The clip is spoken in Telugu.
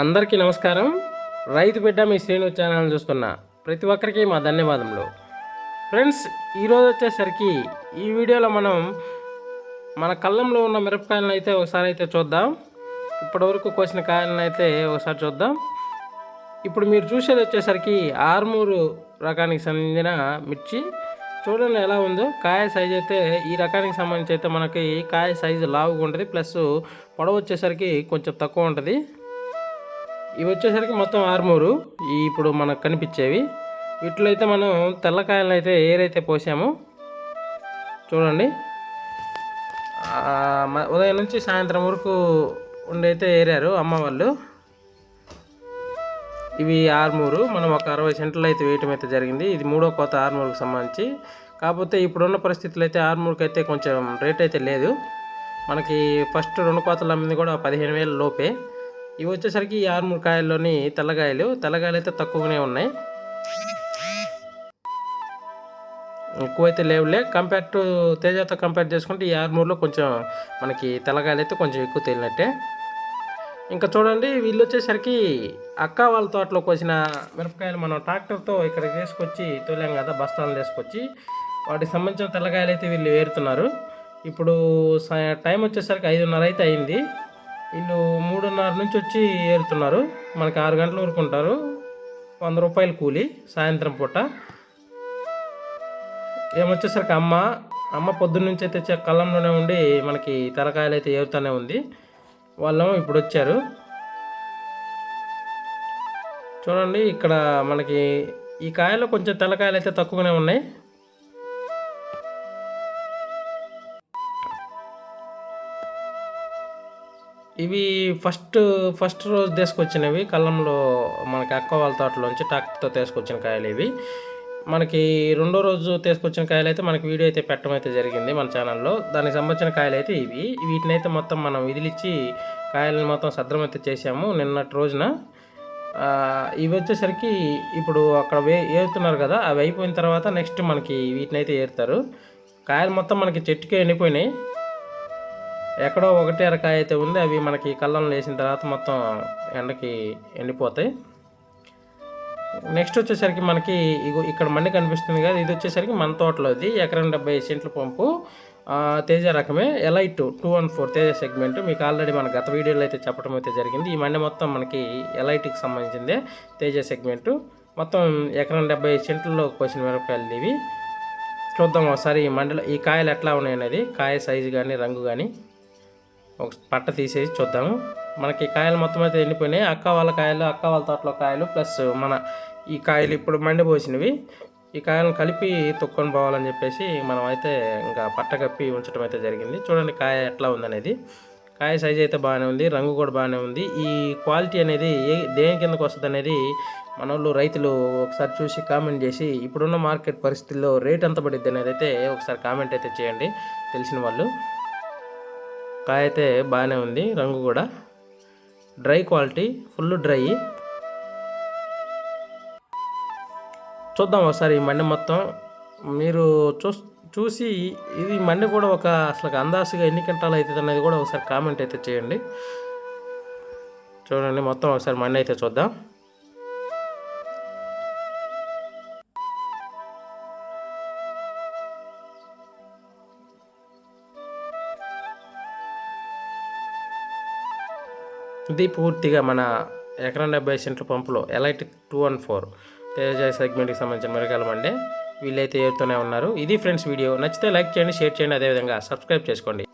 అందరికీ నమస్కారం. రైతు బిడ్డ మీ శ్రేణు ఛానల్ చూస్తున్న ప్రతి ఒక్కరికి మా ధన్యవాదములు. ఫ్రెండ్స్ ఈరోజు వచ్చేసరికి ఈ వీడియోలో మనం మన కళ్ళంలో ఉన్న మిరపకాయలను అయితే ఒకసారి అయితే చూద్దాం. ఇప్పటివరకు కోసిన కాయలను అయితే ఒకసారి చూద్దాం. ఇప్పుడు మీరు చూసేది వచ్చేసరికి ఆర్మూరు రకానికి సంబంధించిన మిర్చి. చూడండి ఎలా ఉందో. కాయ సైజ్ అయితే ఈ రకానికి సంబంధించి అయితే మనకి కాయ సైజు లావుగా ఉంటుంది. ప్లస్ పొడవు వచ్చేసరికి కొంచెం తక్కువ ఉంటుంది. ఇవి వచ్చేసరికి మొత్తం ఆరుమూరు. ఇప్పుడు మనకు కనిపించేవి. వీటిలో అయితే మనం తెల్లకాయలను అయితే ఏరైతే పోసామో చూడండి. ఉదయం నుంచి సాయంత్రం వరకు ఉండైతే ఏరారు అమ్మ వాళ్ళు. ఇవి ఆర్మూరు. మనం ఒక అరవై సెంట్లు అయితే వేయటం అయితే జరిగింది. ఇది మూడో కోత ఆర్మూరుకు సంబంధించి. కాకపోతే ఇప్పుడున్న పరిస్థితులు అయితే ఆర్మూర్కి అయితే కొంచెం రేట్ అయితే లేదు. మనకి ఫస్ట్ రెండు కోతలు అమ్మింది కూడా పదిహేను వేల లోపే. ఇవి వచ్చేసరికి ఈ ఆర్మూర్ కాయల్లోని తెల్లగాయలు. తెల్లగాయలు అయితే తక్కువగానే ఉన్నాయి. ఎక్కువైతే లేవులే. కంపేర్ టు తేజతో కంపేర్ చేసుకుంటే ఈ ఆరుమూరులో కొంచెం మనకి తెల్లగాయలు అయితే కొంచెం ఎక్కువ తేలినట్టే. ఇంకా చూడండి వీళ్ళు వచ్చేసరికి అక్క వాళ్ళ తోటలో కోసిన మిరపకాయలు మనం ట్రాక్టర్తో ఇక్కడ తీసుకొచ్చి తోలాం కదా బస్తాలు తీసుకొచ్చి వాటికి సంబంధించిన తెల్లకాయలు అయితే వీళ్ళు ఏరుతున్నారు. ఇప్పుడు టైం వచ్చేసరికి ఐదున్నర అయితే అయింది. వీళ్ళు మూడున్నర నుంచి వచ్చి ఏరుతున్నారు. మనకి ఆరు గంటల వరకు ఉంటారు వంద రూపాయలు కూలి సాయంత్రం పూట. ఏమొచ్చేసరికి అమ్మ అమ్మ పొద్దున్న నుంచి అయితే కళ్ళంలోనే ఉండి మనకి తలకాయలు అయితే ఏరుతూనే ఉంది. వాళ్ళేమో ఇప్పుడు వచ్చారు. చూడండి ఇక్కడ మనకి ఈ కాయలో కొంచెం తెల్లకాయలు అయితే తక్కువగానే ఉన్నాయి. ఇవి ఫస్ట్ ఫస్ట్ రోజు తీసుకొచ్చినవి కళ్ళంలో మనకి అక్క వాళ్ళ తోటలోంచి ట్రాక్టర్తో తీసుకొచ్చిన కాయలు ఇవి. మనకి రెండో రోజు తీసుకొచ్చిన కాయలు అయితే మనకి వీడియో అయితే పెట్టడం అయితే జరిగింది మన ఛానల్లో. దానికి సంబంధించిన కాయలు అయితే ఇవి. వీటిని అయితే మొత్తం మనం విదిలిచ్చి కాయలను మొత్తం సద్రం అయితే చేసాము నిన్నటి రోజున. ఇవి వచ్చేసరికి ఇప్పుడు అక్కడ వే ఏరుతున్నారు కదా అవి అయిపోయిన తర్వాత నెక్స్ట్ మనకి వీటిని అయితే ఏరుతారు. కాయలు మొత్తం మనకి చెట్టుకే ఎండిపోయినాయి. ఎక్కడో ఒకటి అరకాయ అయితే ఉంది అవి మనకి కళ్ళం వేసిన తర్వాత మొత్తం ఎండకి ఎండిపోతాయి. నెక్స్ట్ వచ్చేసరికి మనకి ఇక్కడ మండి కనిపిస్తుంది కదా ఇది వచ్చేసరికి మన తోటలోది. ఎకరం డెబ్బై సెంట్ల పంపు తేజ రకమే. Elite two one four Teja segment మీకు ఆల్రెడీ మన గత వీడియోలో అయితే చెప్పడం అయితే జరిగింది. ఈ మండి మొత్తం మనకి ఎలైట్కి సంబంధించిందే తేజ సెగ్మెంట్ మొత్తం ఎకరం డెబ్బై సెంట్లలో కోసిన మిరపకాయలు ఇవి. చూద్దాం ఒకసారి ఈ మండలో ఈ కాయలు ఎట్లా ఉన్నాయి అనేది కాయ సైజు కానీ రంగు కానీ ఒక పట్ట తీసేసి చూద్దాము. మనకి కాయలు మొత్తం అయితే ఎండిపోయినాయి. అక్క వాళ్ళ కాయలు అక్క వాళ్ళ తోటలో కాయలు ప్లస్ మన ఈ కాయలు ఇప్పుడు మండిపోసినవి ఈ కాయలను కలిపి తొక్కొని పోవాలని చెప్పేసి మనం అయితే ఇంకా పట్ట కప్పి ఉంచడం అయితే జరిగింది. చూడండి కాయ ఎట్లా ఉందనేది. కాయ సైజ్ అయితే బాగానే ఉంది. రంగు కూడా బాగానే ఉంది. ఈ క్వాలిటీ అనేది ఏ దేని కిందకు వస్తుంది అనేది మన వాళ్ళు రైతులు ఒకసారి చూసి కామెంట్ చేసి ఇప్పుడున్న మార్కెట్ పరిస్థితుల్లో రేట్ ఎంత పడుద్ది అనేది అయితే ఒకసారి కామెంట్ అయితే చేయండి. తెలిసిన వాళ్ళు. కాయ అయితే బాగానే ఉంది రంగు కూడా. Dry quality full dry. చూద్దాం ఒకసారి ఈ మండి మొత్తం. మీరు చూ చూసి ఇది మండి కూడా ఒక అసలు అందాసుగా ఎన్ని క్వింటాలు అవుతుంది అనేది కూడా ఒకసారి కామెంట్ అయితే చేయండి. చూడండి మొత్తం ఒకసారి మండి అయితే చూద్దాం. ఇది పూర్తిగా మన ఎకరం డెబ్బై సెంట్ల పంపులో elite two one four Teja సెగ్మెంట్కి సంబంధించిన మిరకాయలు అండి వీళ్ళైతే ఏరుతూనే ఉన్నారు. ఇది ఫ్రెండ్స్ వీడియో నచ్చితే లైక్ చేయండి షేర్ చేయండి. అదేవిధంగా సబ్స్క్రైబ్ చేసుకోండి.